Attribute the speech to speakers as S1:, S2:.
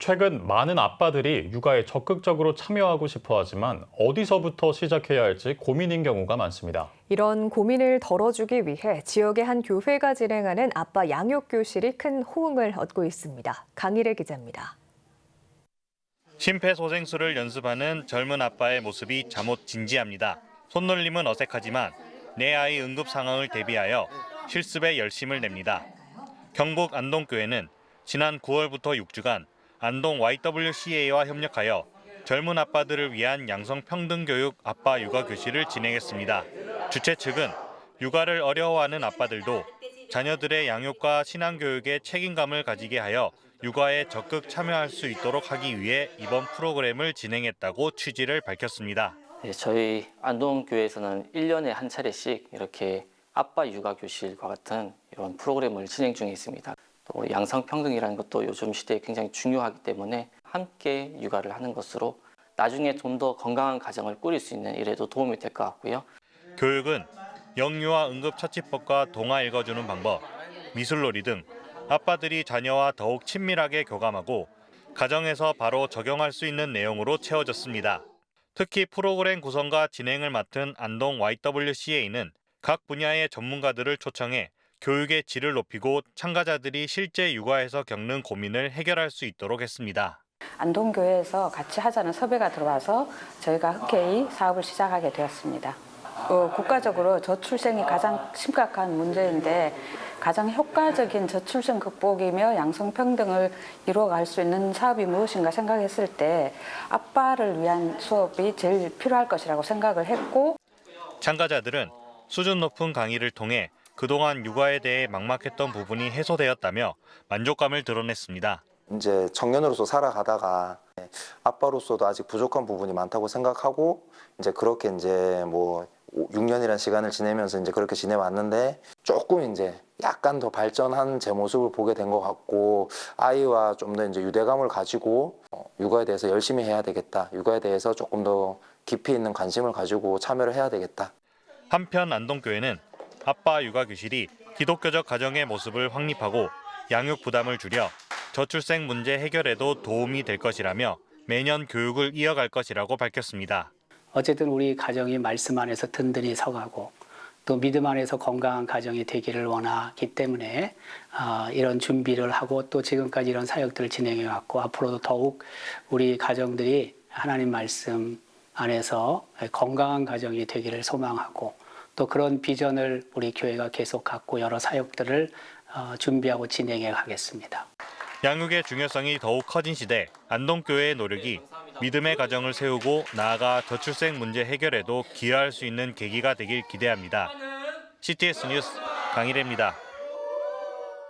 S1: 최근 많은 아빠들이 육아에 적극적으로 참여하고 싶어 하지만 어디서부터 시작해야 할지 고민인 경우가 많습니다.
S2: 이런 고민을 덜어주기 위해 지역의 한 교회가 진행하는 아빠 양육 교실이 큰 호응을 얻고 있습니다. 강일의 기자입니다.
S3: 심폐소생술을 연습하는 젊은 아빠의 모습이 잠옷 진지합니다. 손놀림은 어색하지만 내 아이 응급 상황을 대비하여 실습에 열심을 냅니다. 경북 안동교회는 지난 9월부터 6주간 안동 YWCA와 협력하여 젊은 아빠들을 위한 양성 평등 교육 아빠 육아 교실을 진행했습니다. 주최 측은 육아를 어려워하는 아빠들도 자녀들의 양육과 신앙 교육에 책임감을 가지게 하여 육아에 적극 참여할 수 있도록 하기 위해 이번 프로그램을 진행했다고 취지를 밝혔습니다.
S4: 네, 저희 안동교회에서는 1년에 한 차례씩 이렇게 아빠 육아 교실과 같은 이런 프로그램을 진행 중에 있습니다. 또 우리 양성평등이라는 것도 요즘 시대에 굉장히 중요하기 때문에 함께 육아를 하는 것으로 나중에 좀 더 건강한 가정을 꾸릴 수 있는 일에도 도움이 될 것 같고요.
S3: 교육은 영유아 응급처치법과 동화 읽어주는 방법, 미술놀이 등 아빠들이 자녀와 더욱 친밀하게 교감하고 가정에서 바로 적용할 수 있는 내용으로 채워졌습니다. 특히 프로그램 구성과 진행을 맡은 안동 YWCA는 각 분야의 전문가들을 초청해 교육의 질을 높이고 참가자들이 실제 육아에서 겪는 고민을 해결할 수 있도록 했습니다.
S5: 안동교회에서 같이 하자는 섭외가 들어와서 저희가 흔쾌히 사업을 시작하게 되었습니다. 어, 국가적으로 저출생이 가장 심각한 문제인데 가장 효과적인 저출생 극복이며 양성평등을 이루어갈 수 있는 사업이 무엇인가 생각했을 때 아빠를 위한 수업이 제일 필요할 것이라고 생각을 했고
S3: 참가자들은 수준 높은 강의를 통해 그동안 육아에 대해 막막했던 부분이 해소되었다며 만족감을 드러냈습니다.
S6: 이제 청년으로서 살아가다가 아빠로서도 아직 부족한 부분이 많다고 생각하고 이제 그렇게 이제 뭐 6년이라는 시간을 지내면서 이제 그렇게 지내왔는데 조금 이제 약간 더 발전한 제 모습을 보게 된 것 같고 아이와 좀 더 이제 유대감을 가지고 어, 육아에 대해서 열심히 해야 되겠다. 육아에 대해서 조금 더 깊이 있는 관심을 가지고 참여를 해야 되겠다.
S3: 한편 안동교회는 아빠 육아 교실이 기독교적 가정의 모습을 확립하고 양육 부담을 줄여 저출생 문제 해결에도 도움이 될 것이라며 매년 교육을 이어갈 것이라고 밝혔습니다.
S7: 어쨌든 우리 가정이 말씀 안에서 든든히 서가고 또 믿음 안에서 건강한 가정이 되기를 원하기 때문에 어, 이런 준비를 하고 또 지금까지 이런 사역들을 진행해 왔고 앞으로도 더욱 우리 가정들이 하나님 말씀 안에서 건강한 가정이 되기를 소망하고 또 그런 비전을 우리 교회가 계속 갖고 여러 사역들을 어, 준비하고 진행해 가겠습니다.
S3: 양육의 중요성이 더욱 커진 시대 안동교회의 노력이 믿음의 가정을 세우고 나아가 저출생 문제 해결에도 기여할 수 있는 계기가 되길 기대합니다. CTS 뉴스 강일혜입니다.